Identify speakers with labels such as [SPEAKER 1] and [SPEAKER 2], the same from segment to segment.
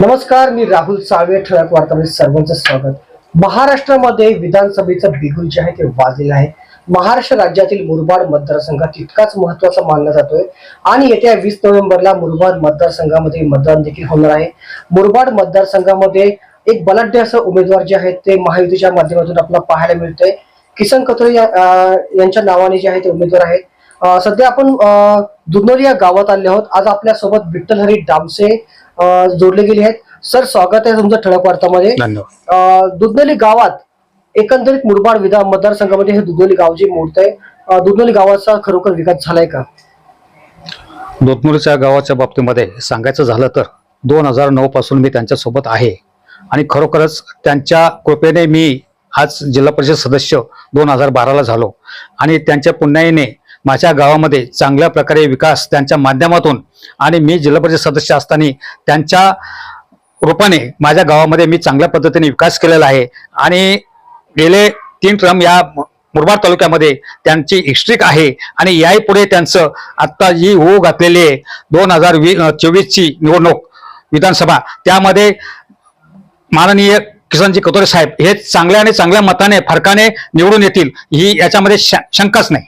[SPEAKER 1] नमस्कार मी राहुल साळवे ठळक वार्तामध्ये सर्वांचं स्वागत. महाराष्ट्रामध्ये विधानसभेचं बिगुल जे आहे ते वाजलेलं आहे. महाराष्ट्र राज्यातील मुरबाड मतदारसंघ तितकाच महत्त्वाचा मानला जातोय आणि येत्या वीस नोव्हेंबरला मुरबाड मतदारसंघामध्ये मतदान देखील होणार आहे. मुरबाड मतदारसंघामध्ये एक बलाढ्य असं उमेदवार जे आहेत ते महायुतीच्या माध्यमातून आपल्याला पाहायला मिळतंय. किसन कथोरे या- यांच्या नावाने जे आहे ते उमेदवार आहेत. सध्या आपण अं, या गावात आले आहोत. आज आपल्यासोबत विठ्ठल हरी डामसे जोडले गेले आहेत. सर स्वागत आहे तुमचं ठळक वार्तामध्ये.
[SPEAKER 2] धन्यवाद.
[SPEAKER 1] दुधनोली गावात एकंदरीत मुरबाड विधान मतदारसंघामध्ये हे दुधनोली गाव जे मोडत आहे. दुधनोली गावाचा खरोखर विकास झालाय का?
[SPEAKER 2] दोतनूरच्या गावाच्या बाबतीमध्ये सांगायचं झालं तर दोन हजार नऊ पासून मी त्यांच्यासोबत आहे. आणि खरोखरच त्यांच्या कृपेने मी आज जिल्हा परिषद सदस्य दोन हजार बाराला झालो. आणि त्यांच्या पुण्याईने माझ्या गावामध्ये चांगल्या प्रकारे विकास त्यांच्या माध्यमातून आणि मी जिल्हा परिषद सदस्य असताना त्यांच्या रूपाने माझ्या गावामध्ये मी चांगल्या पद्धतीने विकास केलेला आहे. आणि गेले तीन ट्रम या मुरबाड तालुक्यामध्ये त्यांची हिस्ट्रिक आहे आणि याही पुढे त्यांचं आत्ता जी होऊ घातलेली आहे दोन हजार वी चोवीसची निवडणूक विधानसभा त्यामध्ये माननीय किसनजी कतोरे साहेब हे चांगल्या आणि चांगल्या मताने फरकाने निवडून येतील. ही याच्यामध्ये श- शंकाच नाही.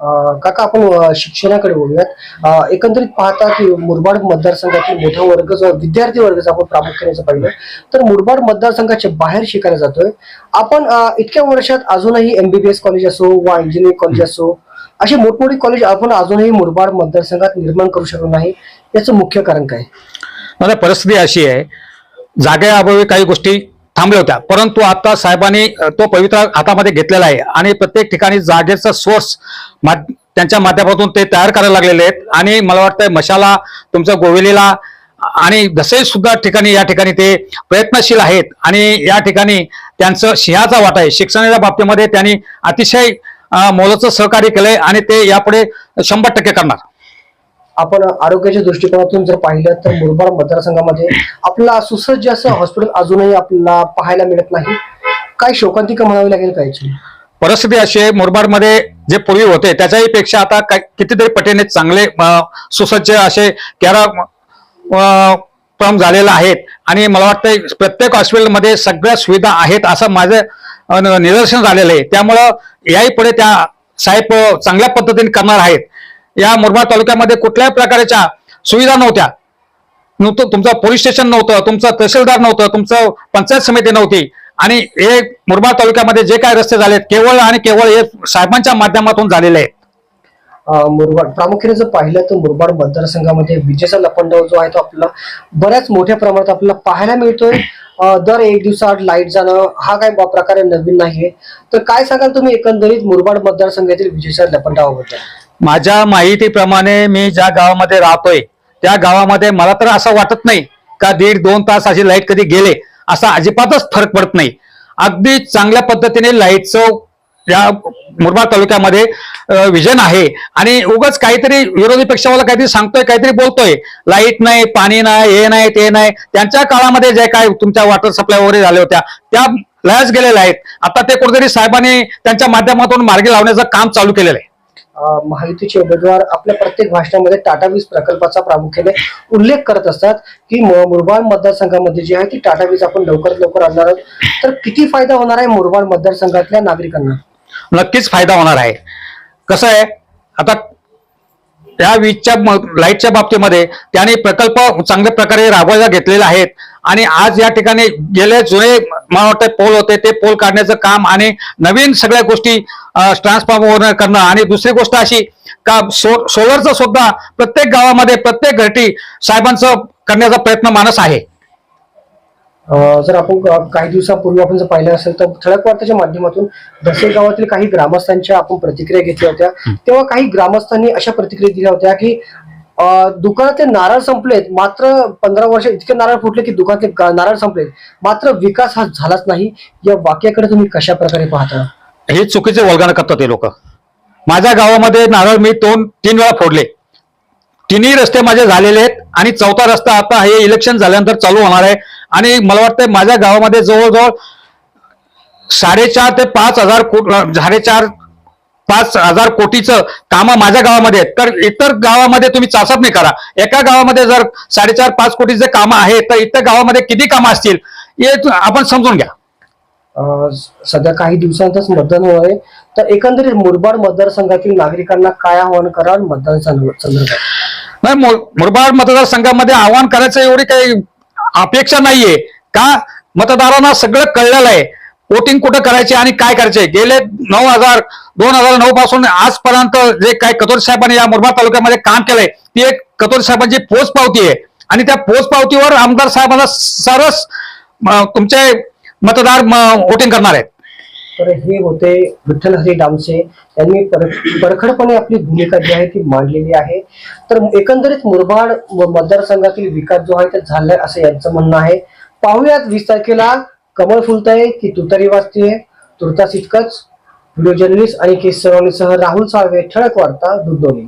[SPEAKER 1] काका आपण शिक्षणाकडे बोलूयात. एकंदरीत पाहता की मुरबाड मतदारसंघातील मोठा वर्ग जो विद्यार्थी वर्ग आपण प्रामुख्याने पाहिलं तर मुरबाड मतदारसंघाच्या बाहेर शिकायला जातोय. आपण इतक्या वर्षात अजूनही एमबीबीएस कॉलेज असो वा इंजिनिअरिंग कॉलेज असो असे मोठमोठी कॉलेज आपण अजूनही मुरबाड मतदारसंघात निर्माण करू शकलो नाही याचं मुख्य कारण काय?
[SPEAKER 2] मला परिस्थिती अशी आहे जागेअभावी काही गोष्टी थांबल्या होत्या. परंतु आता साहेबांनी तो पवित्र हातामध्ये घेतलेला आहे आणि प्रत्येक ठिकाणी जागेचा सोर्स त्यांच्या माध्यमातून ते तयार करायला लागलेले आहेत. आणि मला वाटतं मशाला तुमच्या गोवेलीला आणि दसे सुद्धा ठिकाणी या ठिकाणी ते प्रयत्नशील आहेत. आणि या ठिकाणी त्यांचं सिंहाचा वाटा आहे. शिक्षणाच्या बाबतीमध्ये त्यांनी अतिशय मोलाचं सहकार्य केलंय आणि ते यापुढे शंभर टक्के करणार.
[SPEAKER 1] आपण आरोग्याच्या दृष्टिकोनातून जर पाहिलं तर मुरबाड मतदारसंघामध्ये आपला सुसज्ज असं हॉस्पिटल अजूनही आपल्याला पाहायला मिळत नाही. काय शोकांतिका म्हणावी लागेल काय?
[SPEAKER 2] परिस्थिती अशी आहे मुरबाडमध्ये जे पूर्वी होते त्याच्याही पेक्षा आता काय- कितीतरी पटीने चांगले सुसज्ज असे कॅरा फॉर्म झालेले आहेत. आणि मला वाटतं प्रत्येक हॉस्पिटलमध्ये सगळ्या सुविधा आहेत असं माझं निदर्शन झालेलं आहे. त्यामुळं याही पुढे त्या साहेब चांगल्या पद्धतीने करणार आहेत. या मुरबाड तालुक्यामध्ये कुठल्याही प्रकारच्या सुविधा नव्हत्या. नव्हतं तुमचं पोलीस स्टेशन नव्हतं तुमचं तहसीलदार नव्हतं तुमचं पंचायत समिती नव्हती. आणि हे मुरबाड तालुक्यामध्ये जे काय रस्ते झालेत केवळ आणि केवळ हे साहेबांच्या माध्यमातून झालेले आहेत.
[SPEAKER 1] मुरबाड प्रामुख्याने जर पाहिलं तर मुरबाड मतदारसंघामध्ये विजेचा लपंडाव जो आहे तो आपला बऱ्याच मोठ्या प्रमाणात आपल्याला पाहायला मिळतोय. दर एक दिवसाआड लाइट जाणं हा काय प्रकारे प्रकार नवीन नाहीये. तर काय सांगाल तुम्ही एकंदरीत मुरबाड मतदारसंघातील विजेच्या लपंडावाबद्दल?
[SPEAKER 2] माझ्या माहितीप्रमाणे मी ज्या गावामध्ये राहतोय त्या गावामध्ये मला तर असं वाटत नाही का दीड दोन तास अशी लाइट कधी गेले असा अजिबातच फरक पडत नाही. अगदी चांगल्या पद्धतीने लाईटचं या मुरबाड तालुक्यामध्ये विजन आहे. आणि उगाच काहीतरी विरोधी पक्षावाला काहीतरी सांगतोय काहीतरी बोलतोय. लाइट नाही पाणी नाही हे नाही ते नाही. त्यांच्या काळामध्ये जे काय तुमच्या वॉटर सप्लाय वगैरे झाल्या होत्या त्या लयाच गेलेल्या आहेत. आता ते कुठेतरी साहेबांनी त्यांच्या माध्यमातून मार्गी लावण्याचं काम चालू केलेलं आहे.
[SPEAKER 1] महायुतीचे उमेदवार आपल्या प्रत्येक भाषणामध्ये टाटा वीज प्रकल्पाचा प्रामुख्याने उल्लेख करत असतात की मुरबाड मतदारसंघामध्ये जी आहे ती टाटा वीज आपण लवकरात लवकर आणणार आहोत. तर किती फायदा होणार आहे मुरबाड मतदारसंघातल्या नागरिकांना?
[SPEAKER 2] नक्कीच फायदा होणार आहे. कसं आहे आता या वीजच्या लाईटच्या बाबतीमध्ये त्याने प्रकल्प चांगल्या प्रकारे राबवायला घेतलेले आहेत आणि आज या ठिकाणी गेले जुने मला वाटतं पोल होते ते पोल काढण्याचं काम आणि नवीन सगळ्या गोष्टी ट्रान्सफॉर्मर करणं. आणि दुसरी गोष्ट अशी का सो सोलरचं सुद्धा प्रत्येक गावामध्ये प्रत्येक घरटी साहेबांचं करण्याचा प्रयत्न मानस आहे.
[SPEAKER 1] जर आपण काही दिवसापूर्वी आपण जर पाहिलं असेल तर ठळक वार्ताच्या माध्यमातून दसे गावातील काही ग्रामस्थांच्या आपण प्रतिक्रिया घेतल्या होत्या. तेव्हा काही ग्रामस्थांनी अशा प्रतिक्रिया दिल्या होत्या की दुकानातले नारळ संपलेत मात्र पंधरा वर्ष इतके नारळ फुटले की दुकानातले नारळ संपलेत. मात्र विकास हा झालाच नाही. या वाक्याकडे तुम्ही कशा प्रकारे पाहता?
[SPEAKER 2] हे चुकीचे वल्गना करतात ते लोक. माझ्या गावामध्ये नारळ मी दोन तीन वेळा फोडले. तिन्ही रस्ते माझे झालेले आहेत आणि चौथा रस्ता आता हे इलेक्शन झाल्यानंतर चालू होणार आहे. आणि मला वाटतं माझ्या गावामध्ये जवळजवळ साडेचार ते पाच हजार कोट साडेचार पाच हजार कोटीचं कामं माझ्या गावामध्ये आहेत. तर इतर गावामध्ये तुम्ही चाचपणी करा. एका गावामध्ये जर साडेचार पाच कोटीचे कामं आहेत तर इतर गावामध्ये किती कामं असतील हे आपण समजून घ्या.
[SPEAKER 1] सध्या काही दिवसांतच मतदान होणार आहे. तर एकंदरीत मुरबाड मतदारसंघातील नागरिकांना काय आवाहन कराल मतदान संदर्भात?
[SPEAKER 2] नाही मुर- मुरबाड मतदारसंघामध्ये आव्हान करायचं एवढी काही अपेक्षा नाहीये. का? मतदारांना सगळं कळलेलं आहे. वोटिंग कुठं करायचे आणि काय करायचे? गेले नऊ हजार दोन हजार नऊ पासून आजपर्यंत जे काय कतोर साहेबांनी या मुरबाड तालुक्यामध्ये काम केलंय ती एक कतोर साहेबांची पोच पावती आहे. आणि त्या पोच पावतीवर आमदार साहेबांना सरस तुमच्या तुमचे मतदार वोटिंग करणार आहेत.
[SPEAKER 1] तर हे होते विठ्ठल हरी डामसे. यांनी परखडपणे आपली भूमिका जी आहे ती मांडलेली आहे. तर एकंदरीत मुरबाड व मतदारसंघातील विकास जो आहे ते झालाय असं यांचं म्हणणं आहे. पाहुयात वीस तारखेला कमळ फुलतंय की तुतारी वाजतीये तुर्तास इतकंच. व्हिडिओ जर्नलिस्ट आणि केस सरावणीसह राहुल साळवे ठळक वार्ता दुधोली